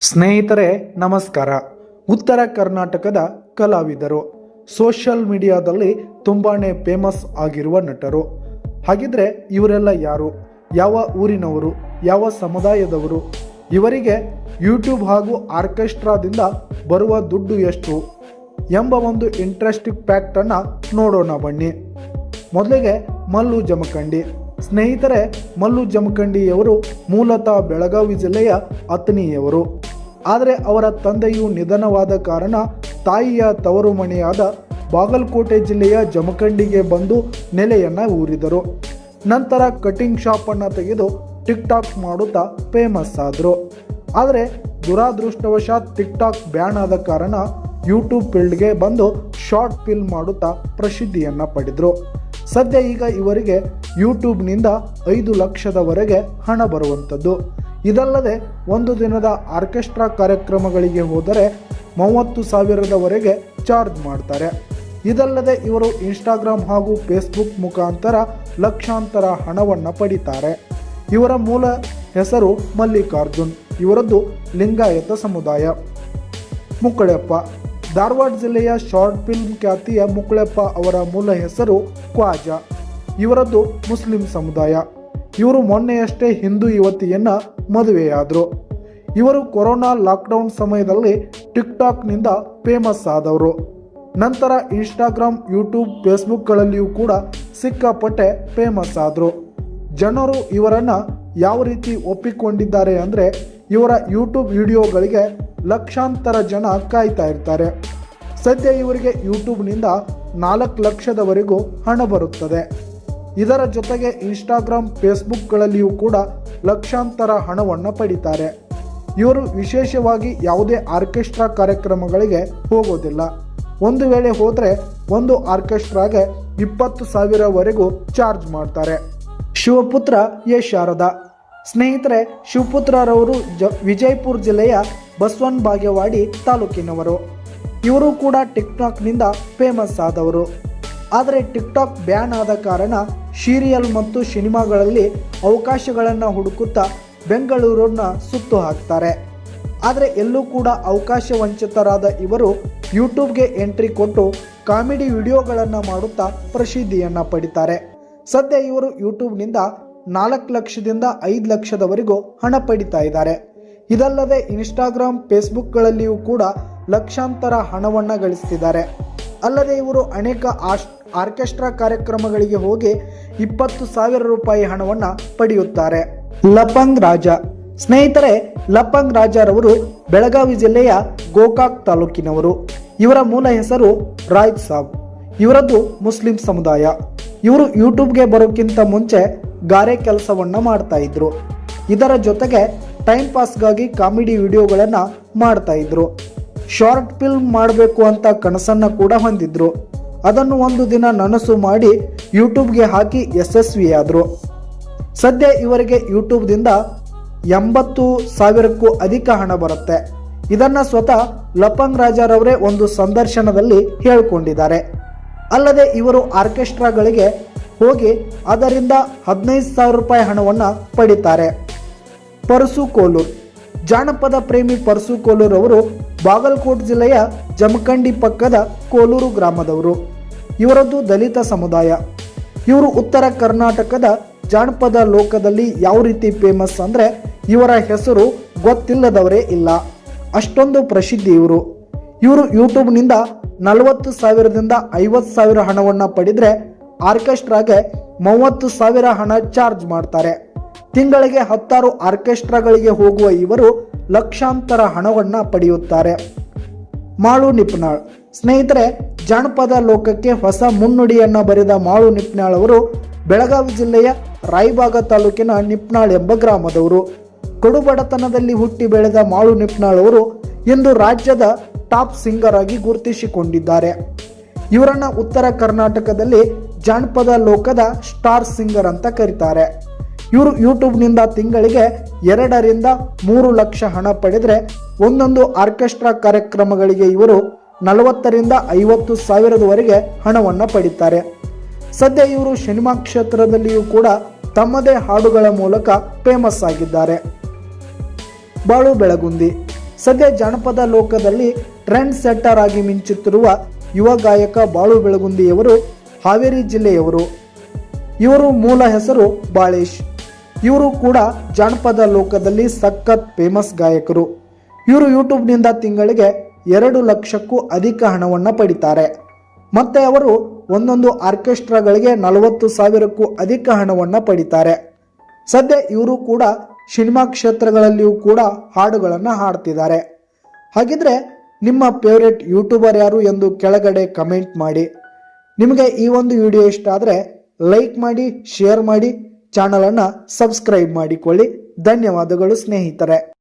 ಸ್ನೇಹಿತರೆ, ನಮಸ್ಕಾರ. ಉತ್ತರ ಕರ್ನಾಟಕದ ಕಲಾವಿದರು. ಸೋಷಿಯಲ್ ಮೀಡಿಯಾದಲ್ಲಿ ತುಂಬಾನೇ ಫೇಮಸ್ ಆಗಿರುವ ನಟರು. ಹಾಗಿದ್ರೆ ಇವರೆಲ್ಲ ಯಾರು? ಯಾವ ಊರಿನವರು? ಯಾವ ಸಮುದಾಯದವರು? ಇವರಿಗೆ ಯೂಟ್ಯೂಬ್ ಹಾಗೂ ಆರ್ಕೆಸ್ಟ್ರಾದಿಂದ ಬರುವ ದುಡ್ಡು ಎಷ್ಟು? ಎಂಬ ಒಂದು ಇಂಟ್ರೆಸ್ಟಿಂಗ್ ಫ್ಯಾಕ್ಟನ್ನು ನೋಡೋಣ ಬನ್ನಿ. ಮೊದಲಿಗೆ ಮಲ್ಲು ಜಮಖಂಡಿ. ಸ್ನೇಹಿತರೆ, ಮಲ್ಲು ಜಮಖಂಡಿಯವರು ಮೂಲತಃ ಬೆಳಗಾವಿ ಜಿಲ್ಲೆಯ ಅತನಿಯವರು ಆದರೆ ಅವರ ತಂದೆಯು ನಿಧನವಾದ ಕಾರಣ ತಾಯಿಯ ತವರು ಮನೆಯಾದ ಬಾಗಲಕೋಟೆ ಜಿಲ್ಲೆಯ ಜಮಖಂಡಿಗೆ ಬಂದು ನೆಲೆಯನ್ನು ಊರಿದರು. ನಂತರ ಕಟಿಂಗ್ ಶಾಪನ್ನು ತೆಗೆದು ಟಿಕ್ ಟಾಕ್ ಮಾಡುತ್ತಾ ಫೇಮಸ್ ಆದರು. ಆದರೆ ದುರಾದೃಷ್ಟವಶಾತ್ ಟಿಕ್ ಟಾಕ್ ಬ್ಯಾನ್ ಆದ ಕಾರಣ ಯೂಟ್ಯೂಬ್ ಫೀಲ್ಡ್ಗೆ ಬಂದು ಶಾರ್ಟ್ ಫಿಲ್ಮ್ ಮಾಡುತ್ತಾ ಪ್ರಸಿದ್ಧಿಯನ್ನು ಪಡೆದರು. ಸದ್ಯ ಈಗ ಇವರಿಗೆ ಯೂಟ್ಯೂಬ್ನಿಂದ ಐದು ಲಕ್ಷದವರೆಗೆ ಹಣ ಬರುವಂಥದ್ದು. ಇದಲ್ಲದೆ ಒಂದು ದಿನದ ಆರ್ಕೆಸ್ಟ್ರಾ ಕಾರ್ಯಕ್ರಮಗಳಿಗೆ ಹೋದರೆ ಮೂವತ್ತು ಸಾವಿರದವರೆಗೆ ಚಾರ್ಜ್ ಮಾಡ್ತಾರೆ. ಇದಲ್ಲದೆ ಇವರು ಇನ್ಸ್ಟಾಗ್ರಾಮ್ ಹಾಗೂ ಫೇಸ್ಬುಕ್ ಮುಖಾಂತರ ಲಕ್ಷಾಂತರ ಹಣವನ್ನು ಪಡಿತಾರೆ. ಇವರ ಮೂಲ ಹೆಸರು ಮಲ್ಲಿಕಾರ್ಜುನ್, ಇವರದ್ದು ಲಿಂಗಾಯತ ಸಮುದಾಯ. ಮುಕ್ಕಳೆಪ್ಪ ಧಾರವಾಡ ಜಿಲ್ಲೆಯ ಶಾರ್ಟ್ ಫಿಲ್ಮ್ ಖ್ಯಾತಿಯ ಮುಕ್ಕಳೆಪ್ಪ ಅವರ ಮೂಲ ಹೆಸರು ಕ್ವಾಜಾ ಇವರದ್ದು ಮುಸ್ಲಿಂ ಸಮುದಾಯ. ಇವರು ಮೊನ್ನೆಯಷ್ಟೇ ಹಿಂದೂ ಯುವತಿಯನ್ನು ಮದುವೆಯಾದರು. ಇವರು ಕೊರೋನಾ ಲಾಕ್ಡೌನ್ ಸಮಯದಲ್ಲಿ ಟಿಕ್ ಟಾಕ್ನಿಂದ ಫೇಮಸ್ ಆದವರು. ನಂತರ ಇನ್ಸ್ಟಾಗ್ರಾಮ್, ಯೂಟ್ಯೂಬ್, ಫೇಸ್ಬುಕ್ಗಳಲ್ಲಿಯೂ ಕೂಡ ಸಿಕ್ಕಾಪಟ್ಟೆ ಫೇಮಸ್ ಆದರು. ಜನರು ಇವರನ್ನು ಯಾವ ರೀತಿ ಒಪ್ಪಿಕೊಂಡಿದ್ದಾರೆ ಅಂದರೆ ಇವರ ಯೂಟ್ಯೂಬ್ ವಿಡಿಯೋಗಳಿಗೆ ಲಕ್ಷಾಂತರ ಜನ ಕಾಯ್ತಾ ಇರ್ತಾರೆ. ಸದ್ಯ ಇವರಿಗೆ ಯೂಟ್ಯೂಬ್ನಿಂದ ನಾಲ್ಕು ಲಕ್ಷದವರೆಗೂ ಹಣ ಬರುತ್ತದೆ. ಇದರ ಜೊತೆಗೆ ಇನ್ಸ್ಟಾಗ್ರಾಮ್ ಫೇಸ್ಬುಕ್ಗಳಲ್ಲಿಯೂ ಕೂಡ ಲಕ್ಷಾಂತರ ಹಣವನ್ನು ಪಡಿತಾರೆ. ಇವರು ವಿಶೇಷವಾಗಿ ಯಾವುದೇ ಆರ್ಕೆಸ್ಟ್ರಾ ಕಾರ್ಯಕ್ರಮಗಳಿಗೆ ಹೋಗೋದಿಲ್ಲ. ಒಂದು ವೇಳೆ ಹೋದರೆ ಒಂದು ಆರ್ಕೆಸ್ಟ್ರಾಗೆ ಇಪ್ಪತ್ತು ಸಾವಿರವರೆಗೂ ಚಾರ್ಜ್ ಮಾಡ್ತಾರೆ. ಶಿವಪುತ್ರ ಎ ಶಾರದಾ. ಸ್ನೇಹಿತರೆ, ಶಿವಪುತ್ರರವರು ಜ ವಿಜಯಪುರ ಜಿಲ್ಲೆಯ ಬಸವನ್ ಬಾಗೇವಾಡಿ ತಾಲೂಕಿನವರು. ಇವರು ಕೂಡ ಟಿಕ್ಟಾಕ್ನಿಂದ ಫೇಮಸ್ ಆದವರು. ಆದರೆ ಟಿಕ್ಟಾಕ್ ಬ್ಯಾನ್ ಆದ ಕಾರಣ ಸೀರಿಯಲ್ ಮತ್ತು ಸಿನಿಮಾಗಳಲ್ಲಿ ಅವಕಾಶಗಳನ್ನು ಹುಡುಕುತ್ತಾ ಬೆಂಗಳೂರನ್ನ ಸುತ್ತು ಹಾಕ್ತಾರೆ. ಆದರೆ ಎಲ್ಲೂ ಕೂಡ ಅವಕಾಶ ವಂಚಿತರಾದ ಇವರು ಯೂಟ್ಯೂಬ್ಗೆ ಎಂಟ್ರಿ ಕೊಟ್ಟು ಕಾಮಿಡಿ ವಿಡಿಯೋಗಳನ್ನು ಮಾಡುತ್ತಾ ಪ್ರಸಿದ್ಧಿಯನ್ನು ಪಡಿತಾರೆ. ಸದ್ಯ ಇವರು ಯೂಟ್ಯೂಬ್ನಿಂದ ನಾಲ್ಕು ಲಕ್ಷದಿಂದ ಐದು ಲಕ್ಷದವರೆಗೂ ಹಣ ಪಡಿತಾ ಇದ್ದಾರೆ. ಇದಲ್ಲದೆ ಇನ್ಸ್ಟಾಗ್ರಾಮ್, ಫೇಸ್ಬುಕ್ಗಳಲ್ಲಿಯೂ ಕೂಡ ಲಕ್ಷಾಂತರ ಹಣವನ್ನು ಗಳಿಸ್ತಿದ್ದಾರೆ. ಅಲ್ಲದೆ ಇವರು ಅನೇಕ ಆಶ್, ಆರ್ಕೆಸ್ಟ್ರಾ ಕಾರ್ಯಕ್ರಮಗಳಿಗೆ ಹೋಗಿ ಇಪ್ಪತ್ತು ಸಾವಿರ ರೂಪಾಯಿ ಹಣವನ್ನು ಪಡೆಯುತ್ತಾರೆ. ಲಪಂಗ್ ರಾಜ. ಸ್ನೇಹಿತರೆ, ಲಪಂಗ್ ರಾಜರವರು ಬೆಳಗಾವಿ ಜಿಲ್ಲೆಯ ಗೋಕಾಕ್ ತಾಲೂಕಿನವರು. ಇವರ ಮೂಲ ಹೆಸರು ರಾಯ್ ಸಾಬ್. ಇವರದ್ದು ಮುಸ್ಲಿಂ ಸಮುದಾಯ. ಇವರು ಯೂಟ್ಯೂಬ್ಗೆ ಬರೋಕ್ಕಿಂತ ಮುಂಚೆ ಗಾರೆ ಕೆಲಸವನ್ನು ಮಾಡ್ತಾ ಇದ್ರು. ಇದರ ಜೊತೆಗೆ ಟೈಮ್ ಪಾಸ್ಗಾಗಿ ಕಾಮಿಡಿ ವಿಡಿಯೋಗಳನ್ನು ಮಾಡ್ತಾ ಇದ್ರು. ಶಾರ್ಟ್ ಫಿಲ್ಮ್ ಮಾಡಬೇಕು ಅಂತ ಕನಸನ್ನು ಕೂಡ ಹೊಂದಿದ್ರು. ಅದನ್ನು ಒಂದು ದಿನ ನನಸು ಮಾಡಿ ಯೂಟ್ಯೂಬ್ಗೆ ಹಾಕಿ ಯಶಸ್ವಿಯಾದರು. ಸದ್ಯ ಇವರಿಗೆ ಯೂಟ್ಯೂಬ್ದಿಂದ ಎಂಬತ್ತು ಸಾವಿರಕ್ಕೂ ಅಧಿಕ ಹಣ ಬರುತ್ತೆ. ಇದನ್ನು ಸ್ವತಃ ಲಪಂಗ್ ರಾಜಾರವರೇ ಒಂದು ಸಂದರ್ಶನದಲ್ಲಿ ಹೇಳಿಕೊಂಡಿದ್ದಾರೆ. ಅಲ್ಲದೆ ಇವರು ಆರ್ಕೆಸ್ಟ್ರಾಗಳಿಗೆ ಹೋಗಿ ಅದರಿಂದ ಹದಿನೈದು ಸಾವಿರ ರೂಪಾಯಿ ಹಣವನ್ನು ಪಡಿತಾರೆ. ಪರಸು ಕೋಲೂರ್. ಜಾನಪದ ಪ್ರೇಮಿ ಪರಸು ಕೋಲೂರ್ ಅವರು ಬಾಗಲಕೋಟ್ ಜಿಲ್ಲೆಯ ಜಮಖಂಡಿ ಪಕ್ಕದ ಕೋಲೂರು ಗ್ರಾಮದವರು. ಇವರದ್ದು ದಲಿತ ಸಮುದಾಯ. ಇವರು ಉತ್ತರ ಕರ್ನಾಟಕದ ಜಾನಪದ ಲೋಕದಲ್ಲಿ ಯಾವ ರೀತಿ ಫೇಮಸ್ ಅಂದರೆ ಇವರ ಹೆಸರು ಗೊತ್ತಿಲ್ಲದವರೇ ಇಲ್ಲ. ಅಷ್ಟೊಂದು ಪ್ರಸಿದ್ಧಿ ಇವರು. ಇವರು ಯೂಟ್ಯೂಬ್ನಿಂದ ನಲವತ್ತು ಸಾವಿರದಿಂದ ಐವತ್ತು ಸಾವಿರ ಹಣವನ್ನು ಪಡೆದರೆ ಆರ್ಕೆಸ್ಟ್ರಾಗೆ ಮೂವತ್ತು ಸಾವಿರ ಹಣ ಚಾರ್ಜ್ ಮಾಡ್ತಾರೆ. ತಿಂಗಳಿಗೆ ಹತ್ತಾರು ಆರ್ಕೆಸ್ಟ್ರಾಗಳಿಗೆ ಹೋಗುವ ಇವರು ಲಕ್ಷಾಂತರ ಹಣವನ್ನು ಪಡೆಯುತ್ತಾರೆ. ಮಾಳು ನಿಪ್ನಾಳ್. ಸ್ನೇಹಿತರೆ, ಜಾನಪದ ಲೋಕಕ್ಕೆ ಹೊಸ ಮುನ್ನುಡಿಯನ್ನು ಬರೆದ ಮಾಳು ನಿಪ್ನಾಳ್ ಅವರು ಬೆಳಗಾವಿ ಜಿಲ್ಲೆಯ ರಾಯಬಾಗ ತಾಲೂಕಿನ ನಿಪ್ನಾಳ್ ಎಂಬ ಗ್ರಾಮದವರು. ಕಡುಬಡತನದಲ್ಲಿ ಹುಟ್ಟಿ ಬೆಳೆದ ಮಾಳು ನಿಪ್ನಾಳ್ ಅವರು ಇಂದು ರಾಜ್ಯದ ಟಾಪ್ ಸಿಂಗರ್ ಆಗಿ ಗುರುತಿಸಿಕೊಂಡಿದ್ದಾರೆ. ಇವರನ್ನ ಉತ್ತರ ಕರ್ನಾಟಕದಲ್ಲಿ ಜಾನಪದ ಲೋಕದ ಸ್ಟಾರ್ ಸಿಂಗರ್ ಅಂತ ಕರೀತಾರೆ. ಇವರು ಯೂಟ್ಯೂಬ್ನಿಂದ ತಿಂಗಳಿಗೆ ಎರಡರಿಂದ ಮೂರು ಲಕ್ಷ ಹಣ ಪಡೆದರೆ ಒಂದೊಂದು ಆರ್ಕೆಸ್ಟ್ರಾ ಕಾರ್ಯಕ್ರಮಗಳಿಗೆ ಇವರು ನಲವತ್ತರಿಂದ ಐವತ್ತು ಸಾವಿರದವರೆಗೆ ಹಣವನ್ನು ಪಡಿತಾರೆ. ಸದ್ಯ ಇವರು ಸಿನಿಮಾ ಕ್ಷೇತ್ರದಲ್ಲಿಯೂ ಕೂಡ ತಮ್ಮದೇ ಹಾಡುಗಳ ಮೂಲಕ ಫೇಮಸ್ ಆಗಿದ್ದಾರೆ. ಬಾಳು ಬೆಳಗುಂದಿ. ಸದ್ಯ ಜಾನಪದ ಲೋಕದಲ್ಲಿ ಟ್ರೆಂಡ್ ಸೆಟ್ಟರ್ ಆಗಿ ಮಿಂಚುತ್ತಿರುವ ಯುವ ಗಾಯಕ ಬಾಳು ಬೆಳಗುಂದಿಯವರು ಹಾವೇರಿ ಜಿಲ್ಲೆಯವರು. ಇವರು ಮೂಲ ಹೆಸರು ಬಾಳೇಶ್. ಇವರು ಕೂಡ ಜಾನಪದ ಲೋಕದಲ್ಲಿ ಸಖತ್ ಫೇಮಸ್ ಗಾಯಕರು. ಇವರು ಯೂಟ್ಯೂಬ್ನಿಂದ ತಿಂಗಳಿಗೆ ಎರಡು ಲಕ್ಷಕ್ಕೂ ಅಧಿಕ ಹಣವನ್ನು ಪಡಿತಾರೆ. ಮತ್ತೆ ಅವರು ಒಂದೊಂದು ಆರ್ಕೆಸ್ಟ್ರಾಗಳಿಗೆ ನಲವತ್ತು ಸಾವಿರಕ್ಕೂ ಅಧಿಕ ಹಣವನ್ನು ಪಡಿತಾರೆ. ಸದ್ಯ ಇವರು ಕೂಡ ಸಿನಿಮಾ ಕ್ಷೇತ್ರಗಳಲ್ಲಿಯೂ ಕೂಡ ಹಾಡುಗಳನ್ನು ಹಾಡ್ತಿದ್ದಾರೆ. ಹಾಗಿದ್ರೆ ನಿಮ್ಮ ಫೇವ್ರೆಟ್ ಯೂಟ್ಯೂಬರ್ ಯಾರು ಎಂದು ಕೆಳಗಡೆ ಕಮೆಂಟ್ ಮಾಡಿ. ನಿಮಗೆ ಈ ಒಂದು ವಿಡಿಯೋ ಇಷ್ಟ ಆದರೆ ಲೈಕ್ ಮಾಡಿ ಶೇರ್ ಮಾಡಿ ಚಾನಲನ್ನು ಸಬ್ಸ್ಕ್ರೈಬ್ ಮಾಡಿಕೊಳ್ಳಿ. ಧನ್ಯವಾದಗಳು ಸ್ನೇಹಿತರೆ.